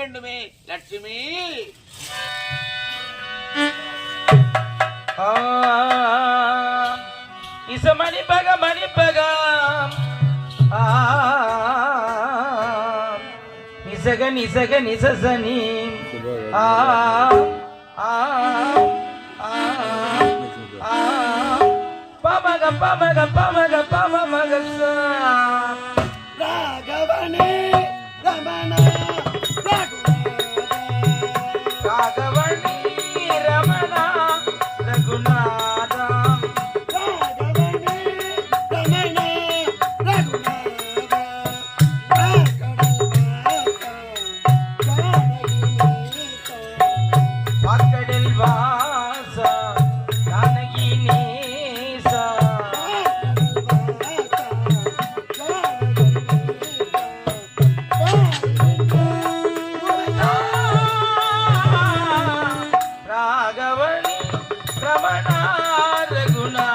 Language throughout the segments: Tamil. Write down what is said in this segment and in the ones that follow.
வேண்டுமே லட்சுமி. இசமணி பக மணி பகாம் நிசக நிசக நிசசனி ஆ ஆ பமக பமக பமக பமக ராகவனே ரமண రమణ రఘునా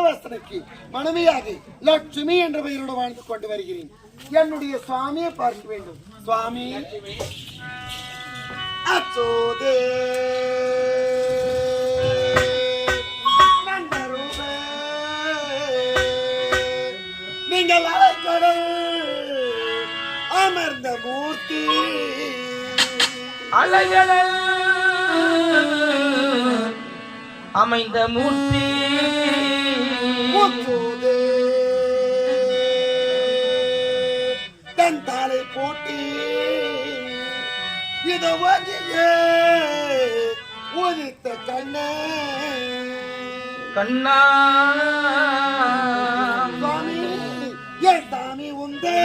வைகுந்தவாசனுக்கு மனைவியாக லட்சுமி என்ற பெயரோடு வாழ்ந்து கொண்டு வருகிறேன். என்னுடைய சுவாமியை பார்க்க வேண்டும். சுவாமி. அச்சோதே. நீங்கள் அலைக்கடல் அமர்ந்த மூர்த்தி. அலைகளல் அமைந்த மூர்த்தி. முத்தோதே தன் தாளை போட்டி இத வகையே உதித்த கண்ணே. கண்ணா. சுவாமி என் சாமி உந்தே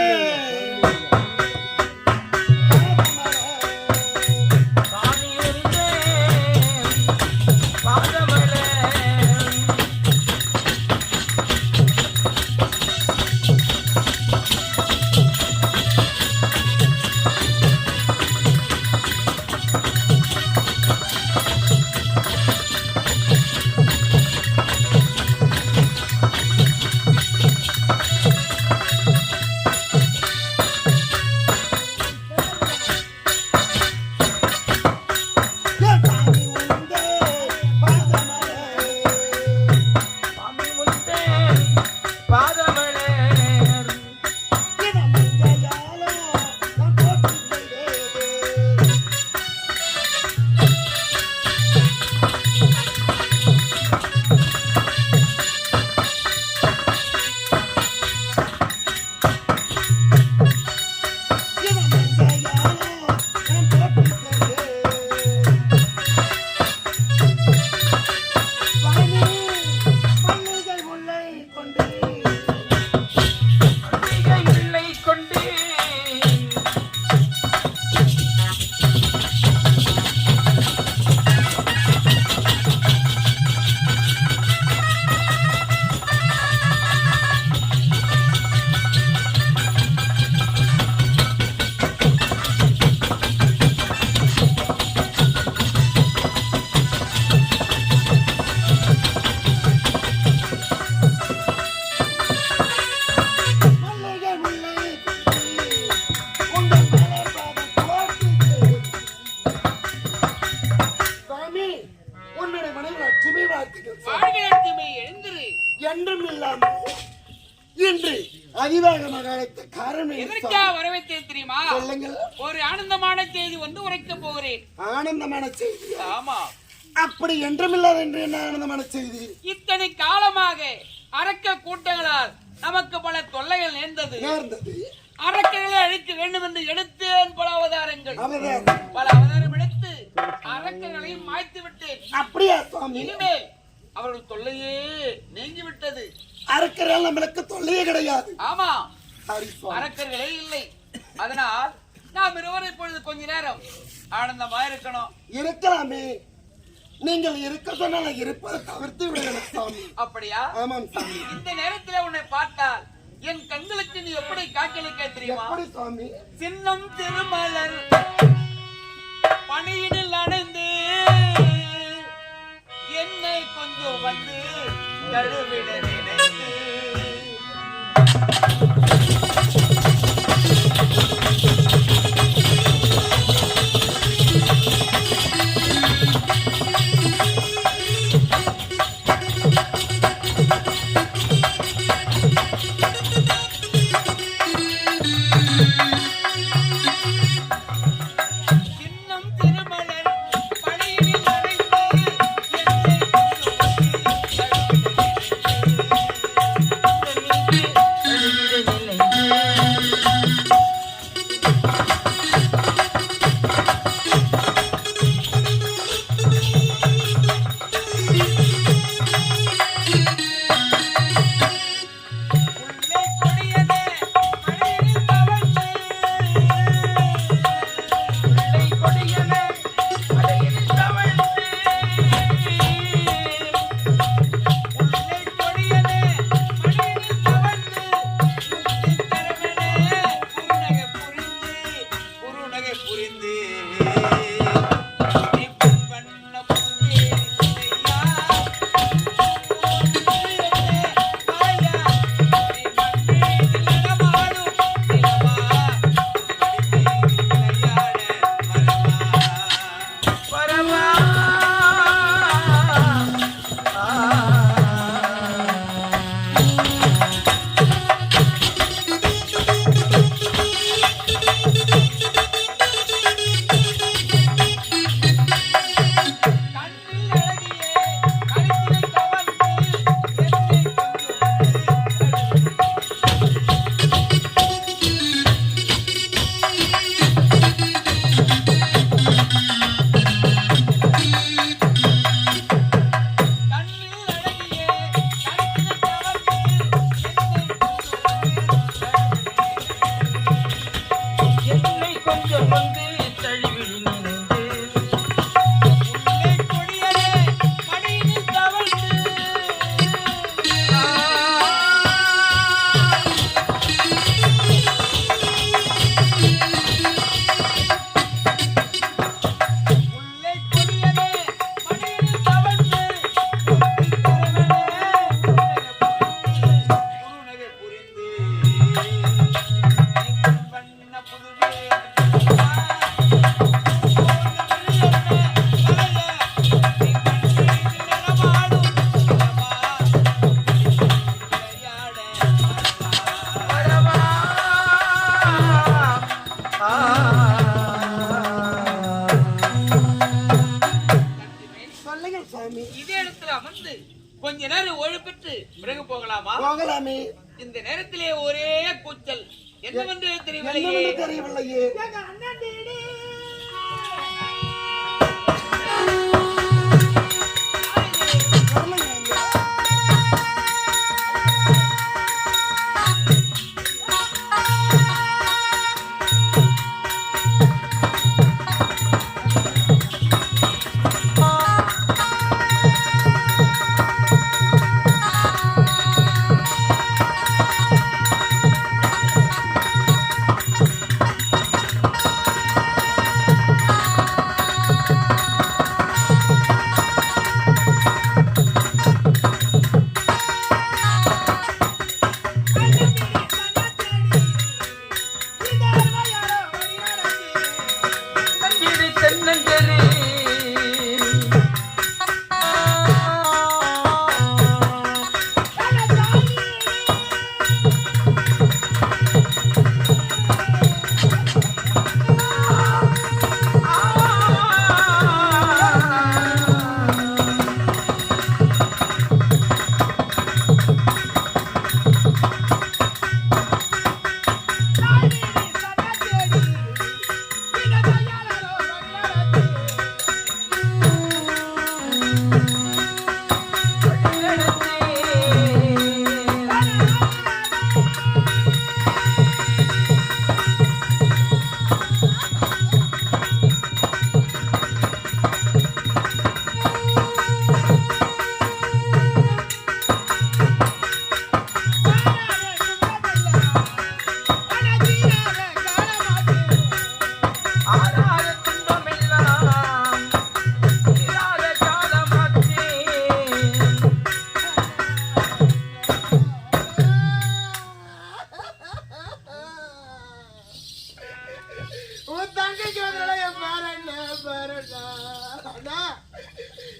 மனைவி லட்சுமி வாழ்த்துக்கள். எழுந்திரு. என்றும் இல்லாமல் இன்று அதிவேக மகாலத்து காரணம் எதற்கா? வரவேற்றேன் தெரியுமா? சொல்லுங்கள். ஒரு ஆனந்தமான செய்தி வந்து உரைக்க போகிறேன். ஆனந்தமான செய்தி. ஆமா. அப்படி என்றுமில்லாத என்று என்ன ஆனந்தமான செய்தி? இத்தனை காலமாக அரக்க கூட்டங்களால் நமக்கு பல தொல்லைகள் நேர்ந்தது. நேர்ந்தது. அரக்கர்களை அழிக்க வேண்டும் என்று எடுத்தேன் பல அவதாரங்கள். பல அவதாரம் எடுத்து அரக்கர்களையும் மாய்த்து விட்டேன் அப்படியா சுவாமி? இனிமேல் அவர்கள் தொல்லையே நீங்கி விட்டது அறுக்கிறால் நம்மளுக்கு தொல்லையே கிடையாது. ஆமா. அரக்கர்களே இல்லை. அதனால் நாம் இருவரும் இப்பொழுது கொஞ்ச நேரம் ஆனந்தமா இருக்கணும். இருக்கலாமே. நீங்கள் இருக்க சொன்னால் இருப்பதை தவிர்த்து விடுங்கள் சுவாமி. அப்படியா? ஆமாம் சாமி இந்த நேரத்தில் உன்னை பார்த்தால் என் கண்களுக்கு நீ எப்படி காட்சியளிக்க தெரியுமா? சின்னம் திருமலர். பணியினில் அடைந்து என்னை கொஞ்சம் வந்து தழுவிடவே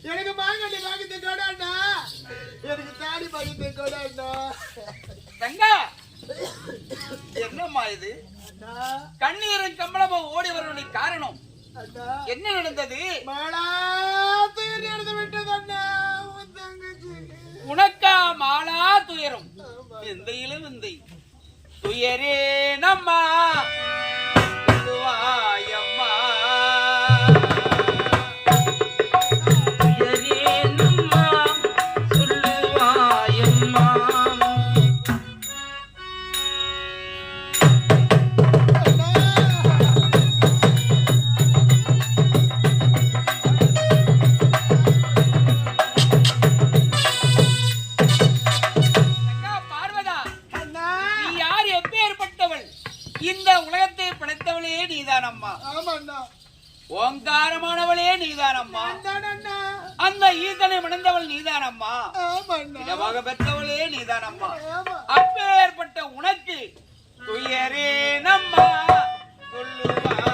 எனக்கு மாங்கடி வாங்கி தின்கோடா எனக்கு தாடி வாங்கி தின்கோடா தங்கா! என்னம்மா இது? கண்ணீரும் கம்பளமா ஓடி வரவனுடைய காரணம்? என்ன நடந்தது? மாலாத்துயர் நடந்து விட்டது அண்ணா. உனக்கா மாலா துயரம்? விந்தையில விந்தை. துயரே நம்மா. வாயம் நீதானம்மா. ஓங்காரமானவளே நீதானம்மா. அந்த ஈசனை மணந்தவள் நீதானம்மா. இடமாக பெற்றவளே நீதானம்மா. அப்பேற்பட்ட உனக்கு துயரே நம்மா சொல்லுவா.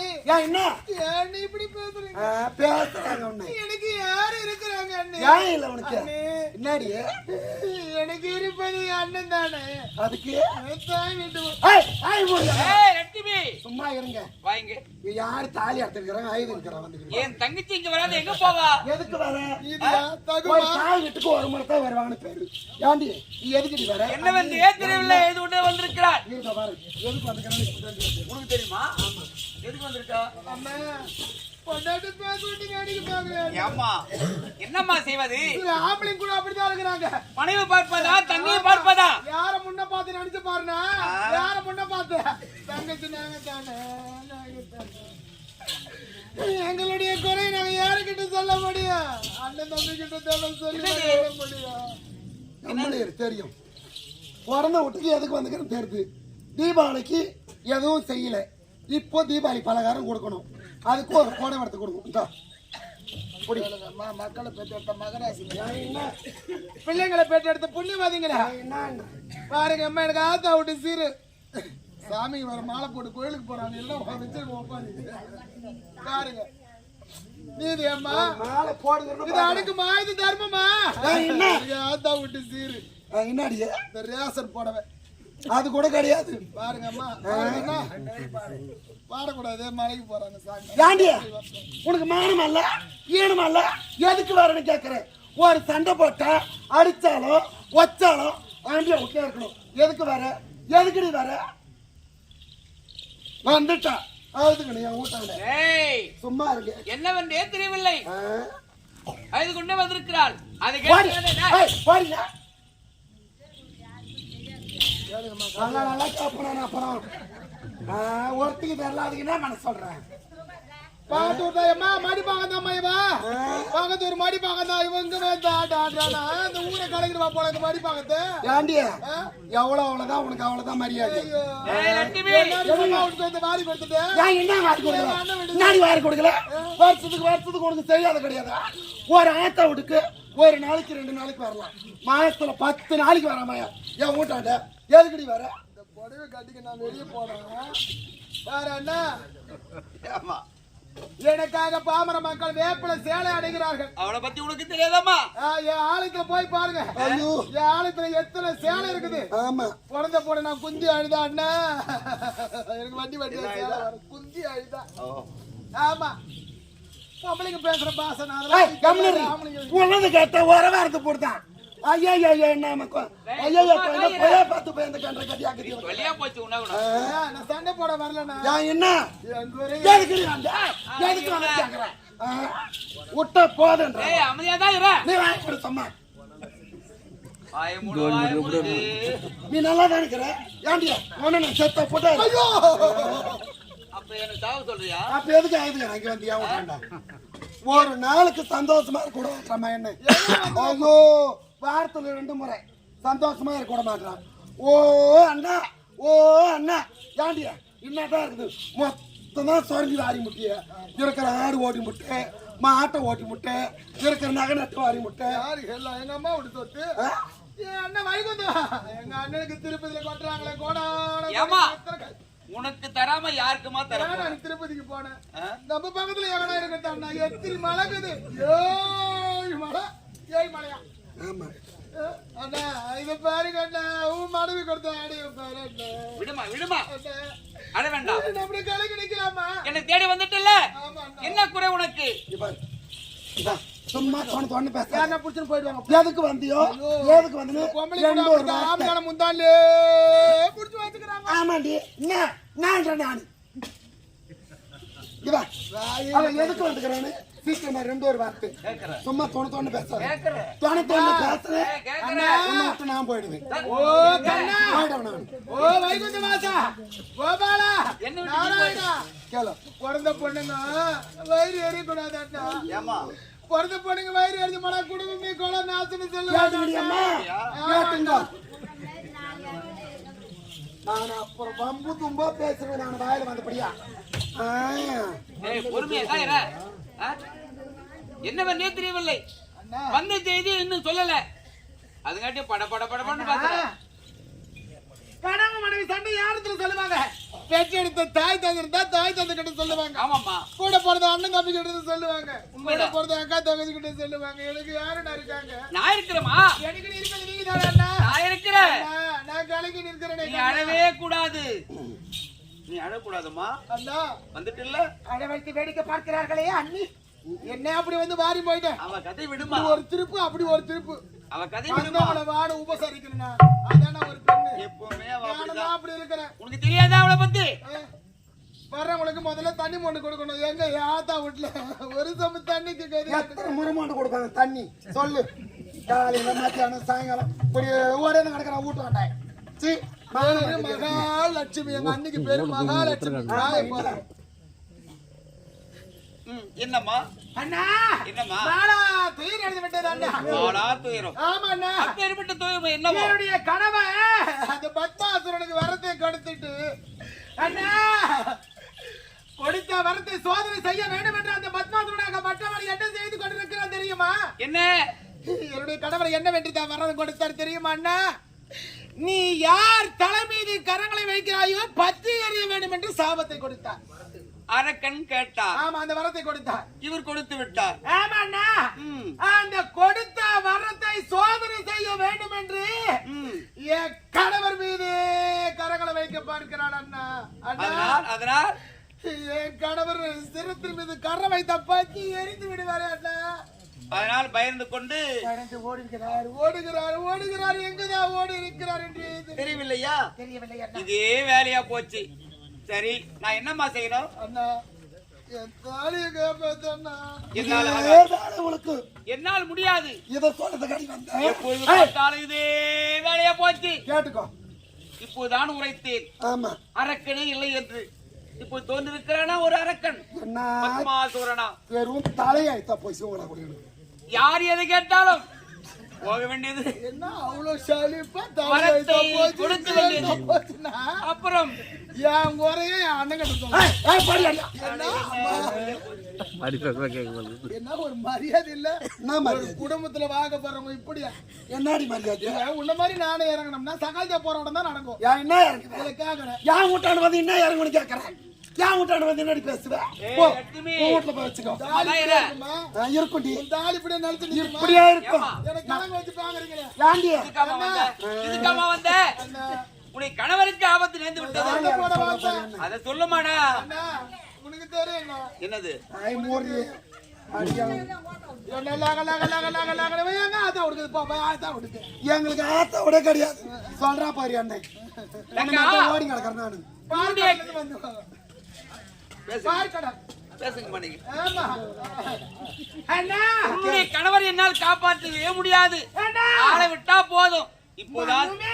அண்ணே ஏன் என்ன? ஏன் இப்படி பேசுறீங்க? பேசுறாங்க உன்னை. எனக்கு யாரு இருக்கிறாங்க அண்ணே? ஏன் இல்ல உனக்கு. அண்ணே. என்னடி? எனக்கு இருப்பது அண்ணன் தானே. அதுக்கு? தாய் வீட்டு ஏய், சும்மா இருங்க. வாங்க யாரு தாலி எடுத்துக்கிறாங்க ஐது இருக்கிறான் வந்து என் தங்கச்சி இங்க வராது எங்க போவா? எதுக்கு வர? இது ஒரு தகுமா? தாய் வீட்டுக்கு ஒரு முறை தான் வருவாங்கன்னு பேரு. ஏண்டி நீ வர? என்னவென்று ஏத்திரவில்லை எது கொண்டு வந்திருக்கிறார்? இருக்க பாரு. எதுக்கு வந்துக்கிறான்னு உனக்கு தெரியுமா? எதுக்கு வந்திருக்கா? அண்ணா பொண்டாட்டி பேச விட்டு வேடிக்கை பாக்குறேன் ஏம்மா? என்னம்மா செய்வது? கூட அப்படிதான் இருக்கிறாங்க. மனைவி பார்ப்பதா தங்கையை பார்ப்பதா? யார முன்ன பார்த்து நினைச்சு பாருனா யார முன்ன பார்த்து? தங்கச்சி நாங்க தானே. எங்களுடைய குறை நாங்க யாருக்கிட்ட சொல்ல முடியும்? அண்ணன் தம்பி கிட்ட சொல்ல சொல்லி சொல்ல முடியும். நம்மளே தெரியும். பிறந்த வீட்டுக்கு எதுக்கு வந்துக்கிறேன்னு தெரியுது. தீபாவளிக்கு எதுவும் செய்யல. இப்போ தீபாவளி பலகாரம் கொடுக்கணும். அதுக்கு ஒரு கோடை எடுத்து கொடுக்கணும். இந்தா. குடி. அம்மா, மக்களை பெற்றெடுத்த மகராசி? பிள்ளைங்களை பெற்றெடுத்த புண்ணியவாதிங்களா? பாருங்க அம்மா எனக்கு ஆத்தா விட்டு சீரு. சாமி வர மாலை போட்டு கோயிலுக்கு போறாங்க. எல்லாம் வச்சு பாருங்க. நீதி அம்மா மாலை போடுங்கிறது இது அடுக்குமா இது தர்மமா? ஆத்தா விட்டு சீரு. என்னடி? இந்த ரேசன் புடவை. அது கூட கிடையாது. பாருங்க அம்மா பாருங்க அண்ணா. பாடக்கூடாது மலைக்கு போறாங்க சாமி. ஏண்டி? உனக்கு மானம் அல்ல ஈனம் அல்ல? எதுக்கு வரேன்னு கேட்கறேன் ஒரு சண்டை போட்டா அடிச்சாலும் வச்சாலும் ஆண்டியா விட்டே இருக்கணும். எதுக்கு வர? எதுக்கு நீ வர? வந்துட்டா. அதுக்கு நீ ஊட்டாங்க ஏய் சும்மா இருக்கு. என்னவென்று ஏத்திரவில்லை ஆ? அது கொண்டு வந்திருக்கிறாள் அது போடி. நல்லா நல்லா கேட்பணும் அப்புறம். ஆ, ஒருத்திக்கு என்ன பண்ண சொல்றேன் பாகத்தூர் தான் அம்மா மடி தான் இவா. பாகத்தூர் மடி இவங்க ஆடுறானா? இந்த ஊரை கலைக்கிறவா போல இந்த மடி பாகத்தை. ஏண்டி? எவ்வளவு அவ்வளவுதான் உனக்கு அவ்வளவுதான் மரியாதை. இந்த வாரி கொடுத்துட்டு. என்ன வாரி கொடுக்கல? முன்னாடி வாரி கொடுக்கல? வருஷத்துக்கு வருஷத்துக்கு உனக்கு தெரியாத கிடையாது? ஒரு ஆத்த வீட்டுக்கு ஒரு நாளைக்கு ரெண்டு நாளைக்கு வரலாம். மாசத்துல பத்து நாளைக்கு வராமையா ஏன் ஊட்டாண்ட. எதுக்குடி வர? இந்த புடவை கட்டிக்கு நான் வெளியே போனேன் பாரு அண்ணா ஆமா எனக்காக பாமர மக்கள் வேப்பில சேலை அடைகிறார்கள் அவளை பத்தி உனக்கு தெரியாதாம்மா? ஆ, என் ஆலயத்துல போய் பாருங்க. ஐயோ. என் ஆலயத்துல எத்தனை சேலை இருக்குது? ஆமா. பிறந்த போட நான் குந்தி அழுதா அண்ணா? எனக்கு வண்டி வண்டி சேலை வரும். குந்தி அழுதா ஆமா. பொம்பளைங்க பேசுற பாசை நான் கேட்ட உறவா இருந்து போடுதான் ஐயா ஐயா ஐயா என்ன ஐயா ஐயா போய் பார்த்து போய் இந்த கன்ற கட்டியாக்குது வெளியா போச்சு உன்ன கூட. ஆ, நான் சண்டை போட வரலண்ணா. ஏன் என்ன? எதுக்கு எதுக்கு வந்து விட்ட போதுன்ற. ஏய் அமைதியா தான் இரு. நீ வாங்கி கொடு சும்மா. நீ நல்லா தான் இருக்கிற. ஏண்டியா ஒண்ணு நான் செத்த போட்டா ஐயோ! அப்ப எதுக்கு ஆகுது எனக்கு வந்து ஏன் வேண்டாம் ஒரு நாளுக்கு சந்தோஷமா இருக்க கூட மாட்டான் என்ன? ஐயோ வாரத்துல ரெண்டு முறை சந்தோஷமா இருக்க கூட மாட்டான் ஓ அண்ணா ஓ அண்ணா. ஏண்டியா என்னதான் இருக்குது. மொத்தம் சொரங்கி வாரி முட்டிய இருக்கிற ஆடு ஓட்டி முட்டை மாட்டை ஓட்டி முட்டை இருக்கிற நகை நட்டு வாரி முட்டை. எங்க அம்மா விட்டு சொத்து ஆ? என் அண்ணன் வைகுந்தா எங்க அண்ணனுக்கு திருப்பதியில கொட்டுறாங்களே கோடான உனக்கு தராம யாருக்குமா தர நான் திருப்பதிக்கு போனேன்? நம்ம பக்கத்துல எவனா இருக்கட்டும்? அண்ணா எத்திரி மலைக்குது ஏழு மலை ஏழு மலையா? ஆமா. அண்ணா இத பாருங்க அண்ணா உன் மனைவி கொடுத்த ஆடியோ பாரு அண்ணா விடுமா? விடுமா அட வேண்டாம். நம்மளுடைய கலைக்கு நிக்கலாமா? என்னை தேடி வந்துட்டல என்ன குறை உனக்கு? சும்மா தோணு தோணு பேச யாருன்னா புடிச்சுன்னு போயிடுவாங்க. எதுக்கு வந்தியோ? எதுக்கு வந்து பொம்பளை வார்த்தை. ஆம்பளை முந்தாலே புடிச்சு வச்சுக்கிறாங்க. ஆமாண்டி. என்ன? நான் நான். இவா அவன் எதுக்கு வந்துக்கிறானு சீக்கிரமா ரெண்டு ஒரு வார்த்தை. சும்மா தோணு தோணு கேக்குறேன். தோணு தோணு பேசுறேன். நான் போயிடுவேன். ஓ கண்ணா நான் ஓ வைகுந்த வாசா கோபாலா. என்ன கேளு. பிறந்த பொண்ணுங்க வயிறு எரியக்கூடாது அண்ணா. ஏமா பிறந்த பொண்ணுங்க வயிறு எரிஞ்சு போனா குடும்பமே கொலை அம்மா? சொல்லுவாங்க நான் அப்புறம் பம்பு தும்பா பேசுறேன் நான் வாயில வந்தபடியா? பொறுமையா ஆ? என்னவென்னே தெரியவில்லை அண்ணா. வந்த செய்தி இன்னும் சொல்லல. அதுங்காட்டி பட பட பட படன்னு பாக்குறேன் கணவன் மனைவி சண்டை யாரத்துல சொல்லுவாங்க? பெற்று எடுத்த தாய் தந்தை இருந்தா தாய் தந்தை கிட்ட சொல்லுவாங்க. ஆமாம்மா. கூட பிறந்த அண்ணன் தம்பி கிட்ட சொல்லுவாங்க. கூட. பிறந்த அக்கா தங்கச்சி கிட்ட சொல்லுவாங்க. எனக்கு யாருடா இருக்காங்க? நான் இருக்கிறேம்மா. எனக்கு இருக்கிறது நீங்க தானே அண்ணா. நான் இருக்கிறேன். நான் கலங்கி நிற்கிறேனே நீ அழவே கூடாது. நீ அழக்கூடாதும்மா. அண்ணா. வந்துட்டு இல்ல அடை வைத்து வேடிக்கை பார்க்கிறார்களே அண்ணி. என்ன அப்படி வந்து மாறி போயிட்டேன் அவ கதை விடுமா? ஒரு திருப்பு அப்படி ஒரு திருப்பு. அவ கதை வாட உபசரிக்கிறேன் அதான ஒரு பெண்ணு. எப்பவுமே அப்படி இருக்கிறேன் உனக்கு தெரியாதா அவளை பத்தி? ஆ, வர்றவங்களுக்கு முதல்ல தண்ணி மொண்டு கொடுக்கணும். எங்க யாத்தா வீட்டுல ஒரு சம தண்ணிக்கு எத்தனை முருமாண்டு கொடுப்பாங்க தண்ணி? சொல்லு. காலையில மத்தியானம் சாயங்காலம். இப்படி ஒரே கிடக்குற வீட்டு. வேண்டாம் சி மகாலட்சுமி. எங்க அன்னைக்கு பேரு மகாலட்சுமி. என்னம்மா? அண்ணா! என்னம்மா? நானா துயிர் எழுதி விட்டது அண்ணா. நாடா துயரம். ஆமா அண்ணா அப்பேற்பட்ட துயரம் என்னம்மா? என்னுடைய கணவன் அந்த பத்மாசுரனுக்கு வரத்தை கொடுத்துட்டு அண்ணா! கொடுத்த வரத்தை சோதனை செய்ய வேண்டும் என்று அந்த பத்மாசுரனாக மற்றவன் என்ன செய்து கொண்டிருக்கிறான் தெரியுமா? என்ன? என்னுடைய கணவர் என்ன வேண்டி தான் வரது கொடுத்தார் தெரியுமா அண்ணா? நீ யார் தலை மீது கரங்களை வைக்கிறாயோ பத்தி எறிய வேண்டும் என்று சாபத்தை கொடுத்தார். அரக்கன் கேட்டார். ஆமா அந்த வரத்தை கொடுத்தார். இவர் கொடுத்து விட்டார். ஆமா அண்ணா ம், அந்த கொடுத்த வரத்தை சோதனை செய்ய வேண்டும் என்று. என் கணவர் மீது கரங்களை வைக்க பார்க்கிறான் அண்ணா. அண்ணா. அதனால் அதனால்? என் கணவர் சிரத்தின் மீது கரம் வைத்த பத்தி எரிந்து விடுவாரே அண்ணா. அதனால் பயந்து கொண்டு ஓடுகிறார் ஓடுகிறார் ஓடுகிறார். எங்குதான் ஓடி இருக்கிறார் என்று தெரியவில்லையா? தெரியவில்லை அண்ணா. இதே வேலையா போச்சு. சரி நான் என்னம்மா செய்யணும்? அண்ணா என்னால் முடியாது. இதை பார்த்தாலும் இதே வேலையா போச்சு. கேட்டுக்கோ. இப்போதான் உரைத்தேன். ஆமா. அரக்கனே இல்லை என்று. இப்போ தோன்றிருக்கிறானா ஒரு அரக்கன்? என்ன? வெறும் தலையாய்த்தா போய் கொடுக்கணும் யார் எது கேட்டாலும்? போக வேண்டியது. என்ன அவ்வளவு வைத்தா கொடுக்க வேண்டியது. அப்புறம் என் குறைய என் அண்ணன் கிட்ட. என்ன? ஒரு மரியாதை இல்ல? என்ன ஒரு மரியாதை? குடும்பத்துல வாங்க போறவங்க இப்படியா? என்னடி மரியாதை? உன்ன மாதிரி நானே இறங்கணும்னா சகாஜா போராட்டம் தான் நடக்கும். என்ன இறங்குது? இதை கேக்குறேன். ஏன் வீட்டாண்டு வந்து என்ன இறங்குன்னு கேட்கறேன் ஏன் வீட்டாண்டு வந்து என்னடி பேசுவேன் வீட்டுல போய் வச்சுக்கோ? நான் இருக்கும்டி தாலி இப்படியே நினைச்சு? இப்படியே இருக்கும் எனக்கு வச்சு பாக்குறீங்களே ஏண்டி இதுக்காம வந்த. கணவருக்கு ஆபத்து நேர்ந்து விட்டது. அதை சொல்லுமாடா. உனக்கு தெரியும். என்னது? எங்களுக்கு ஆத்த விட கிடையாது. சொல்றா பாரு அண்ணன். ஓடி கிடக்குறேன் நானு. உன்னுடைய கணவர் என்னால் காப்பாற்றவே முடியாது. ஆளை விட்டா போதும். இப்போதான் மண்ணுமே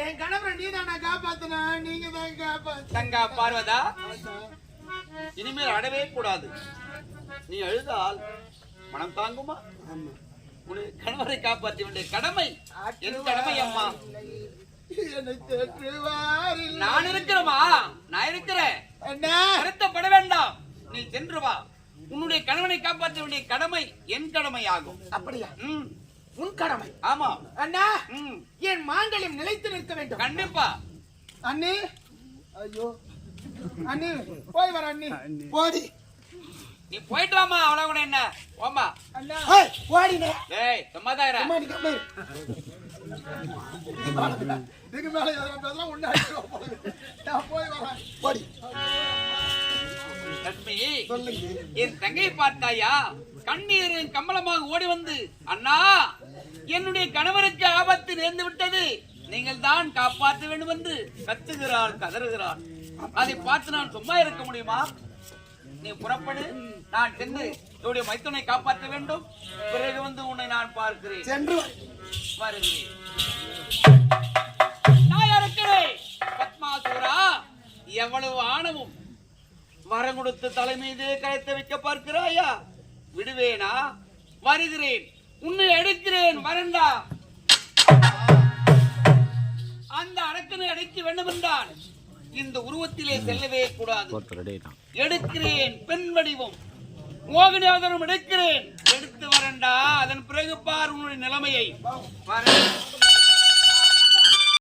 என் கணவரை நீ தான் காப்பாத்தனா நீங்க தான் காப்பாத்து தங்கா பார்வதா இனிமேல் அடவே கூடாது. நீ அழுதால் மனம் தாங்குமா? உன்னுடைய கணவரை காப்பாற்ற வேண்டிய கடமை. என் கடமை அம்மா. நான் இருக்கிறேமா நான் இருக்கிறேன். வருத்தப்பட வேண்டாம். நீ சென்று வா. உன்னுடைய கணவனை காப்பாற்ற வேண்டிய கடமை என் கடமை ஆகும் அப்படியா உன் கடமை. ஆமா. அண்ணா ம். என் மாங்கல்யம் நிலைத்து நிற்க வேண்டும். கண்டிப்பா. அண்ணி. ஐயோ. அண்ணி போய் வர அண்ணி. போடி. நீ போயிட்டு வாமா அவ்வளவு கூட என்ன? ஓமா அண்ணா. ஏய், ஓடினே டேய் சும்மா தான் அம்மா நீ கம்மிரு. இதுக்கு மேல பேசலாம் ஒண்ணு அடிச்சிருவா போல. நான் போய் வரேன். ஓடி லட்சுமி சொல்லுங்க. என் தங்கையை பார்த்தாயா? கண்ணீரின் கம்பளமாக ஓடி வந்து அண்ணா என்னுடைய கணவருக்கு ஆபத்து நேர்ந்து விட்டது. நீங்கள் தான் காப்பாற்ற வேண்டும் என்று கத்துகிறாள் கதறுகிறாள் அதை பார்த்து நான் சும்மா இருக்க முடியுமா? நீ புறப்படு நான் சென்று என்னுடைய மைத்துனை காப்பாற்ற வேண்டும். பிறகு வந்து உன்னை நான் பார்க்கிறேன். சென்று. வருகிறேன். நான் இருக்கிறேன். பத்மாசுரா எவ்வளவு ஆணவம். வரம் கொடுத்து தலை மீதே கரைத்து வைக்க பார்க்கிறாயா? விடுவேனா? வருகிறேன். உன்னை எடுக்கிறேன். வரண்டா. அந்த அரக்கனை அடைக்க வேண்டும் என்றால் இந்த உருவத்திலே செல்லவே கூடாது. எடுக்கிறேன். பெண் வடிவம். மோகினி அவதாரம் எடுக்கிறேன். எடுத்து வரண்டா. அதன் பிறகு பார் உன்னுடைய நிலைமையை.